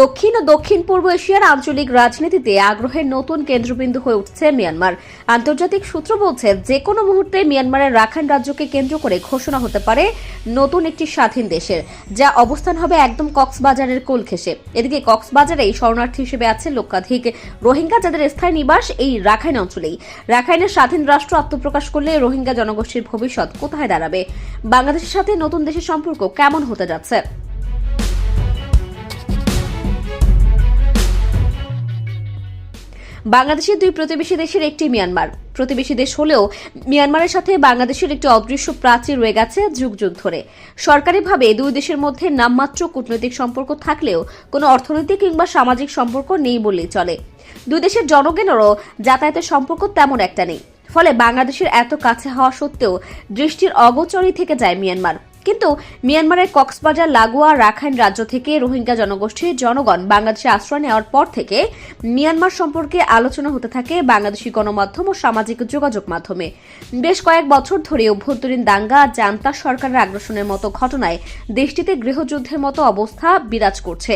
দক্ষিণ ও দক্ষিণ পূর্ব এশিয়ার আঞ্চলিক রাজনীতিতে আগ্রহের নতুন কেন্দ্রবিন্দু হয়ে উঠছে মিয়ানমার। আন্তর্জাতিক সূত্র বলছে যে কোনো মুহূর্তে মিয়ানমারের রাখাইন রাজ্যকে কেন্দ্র করে ঘোষণা হতে পারে নতুন একটি স্বাধীন দেশের, যা অবস্থান হবে একদম কক্সবাজারের কোল এদিকে কক্সবাজারেই শরণার্থী হিসেবে আছে লক্ষাধিক রোহিঙ্গা যাদের স্থায়ী নিবাস এই রাখাইন অঞ্চলেই। রাখাইনের স্বাধীন রাষ্ট্র আত্মপ্রকাশ করলে রোহিঙ্গা জনগোষ্ঠীর ভবিষ্যৎ কোথায় দাঁড়াবে? বাংলাদেশের সাথে নতুন দেশের সম্পর্ক কেমন হতে যাচ্ছে? বাংলাদেশের দুই প্রতিবেশী দেশের একটি মিয়ানমার। প্রতিবেশী দেশ হলেও মিয়ানমারের সাথে বাংলাদেশের একটি অদৃশ্য প্রাচীর রয়ে গেছে যুগ যুগ ধরে। সরকারিভাবে দুই দেশের মধ্যে নামমাত্র কূটনৈতিক সম্পর্ক থাকলেও কোনো অর্থনৈতিক কিংবা সামাজিক সম্পর্ক নেই বললেই চলে। দুই দেশের জনগণেরও যাতায়াতের সম্পর্ক তেমন একটা নেই। ফলে বাংলাদেশের এত কাছে হওয়া সত্ত্বেও দৃষ্টির অগোচরই থেকে যায় মিয়ানমার। কিন্তু মিয়ানমারের কক্সবাজার, লাগোয়া, রাখাইন রাজ্য থেকে রোহিঙ্গা জনগোষ্ঠীর জনগণ বাংলাদেশে আশ্রয় নেওয়ার পর থেকে মিয়ানমার সম্পর্কে আলোচনা হতে থাকে বাংলাদেশি গণমাধ্যম ও সামাজিক যোগাযোগ মাধ্যমে। বেশ কয়েক বছর ধরে অভ্যন্তরীণ দাঙ্গা, জান্তা সরকারের আগ্রাসনের মতো ঘটনায় দেশটিতে গৃহযুদ্ধের মতো অবস্থা বিরাজ করছে।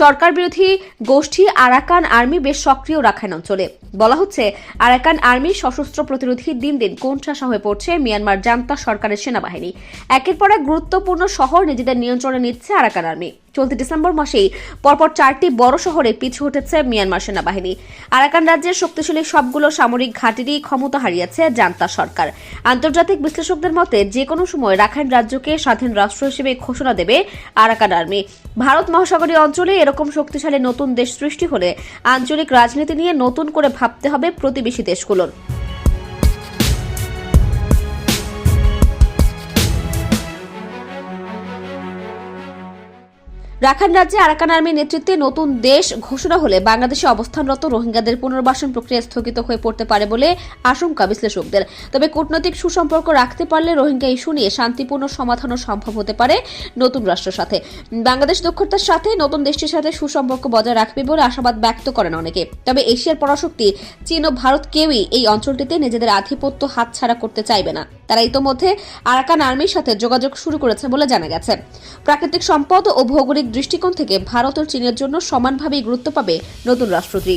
সরকার বিরোধী গোষ্ঠী আরাকান আর্মি বেশ সক্রিয় রাখাইন অঞ্চলে। বলা হচ্ছে, আরাকান আর্মির সশস্ত্র প্রতিরোধী দিন দিন কোণঠাসা হয়ে পড়ছে মিয়ানমার জান্তা সরকারের সেনাবাহিনী। একের পর এক গুরুত্বপূর্ণ শহর নিজেদের নিয়ন্ত্রণে নিচ্ছে আরাকান আর্মি। চলতি ডিসেম্বর মাসেই পরপর চারটি বড় শহরে পিছু হটেছে মিয়ানমার সেনাবাহিনী। আরাকান রাজ্যের শক্তিশালী সবগুলো সামরিক ঘাঁটিরই ক্ষমতা হারিয়েছে জান্তা সরকার। আন্তর্জাতিক বিশ্লেষকদের মতে যে কোনো সময় রাখাইন রাজ্যকে স্বাধীন রাষ্ট্র হিসেবে ঘোষণা দেবে আরাকান আর্মি। ভারত মহাসাগরীয় অঞ্চলে এরকম শক্তিশালী নতুন দেশ সৃষ্টি হলে আঞ্চলিক রাজনীতি নিয়ে নতুন করে ভাবতে হবে প্রতিবেশী দেশগুলোর। রাখাইন রাজ্যে আরাকান আর্মির নেতৃত্বে নতুন দেশ ঘোষণা হলে বাংলাদেশে অবস্থানরত রোহিঙ্গাদের পুনর্বাসন প্রক্রিয়া স্থগিত হয়ে পড়তে পারে বলে আশঙ্কা বিশ্লেষকদের। তবে কূটনৈতিক সুসম্পর্ক রাখতে পারলে রোহিঙ্গা ইস্যু নিয়ে শান্তিপূর্ণ সমাধানও সম্ভব হতে পারে নতুন রাষ্ট্রের সাথে। বাংলাদেশ দক্ষতার সাথে নতুন দেশটির সাথে সুসম্পর্ক বজায় রাখবে বলে আশাবাদ ব্যক্ত করেন অনেকে। তবে এশিয়ার পরাশক্তি চীন ও ভারত কেউই এই অঞ্চলটিতে নিজেদের আধিপত্য হাতছাড়া করতে চাইবে না। তারা ইতোমধ্যে আরাকান আর্মির সাথে যোগাযোগ শুরু করেছে বলে জানা গেছে। প্রাকৃতিক সম্পদ ও ভৌগোলিক দৃষ্টিকোণ থেকে ভারত ও চীনের জন্য সমানভাবেই গুরুত্ব পাবে নতুন রাষ্ট্রটি।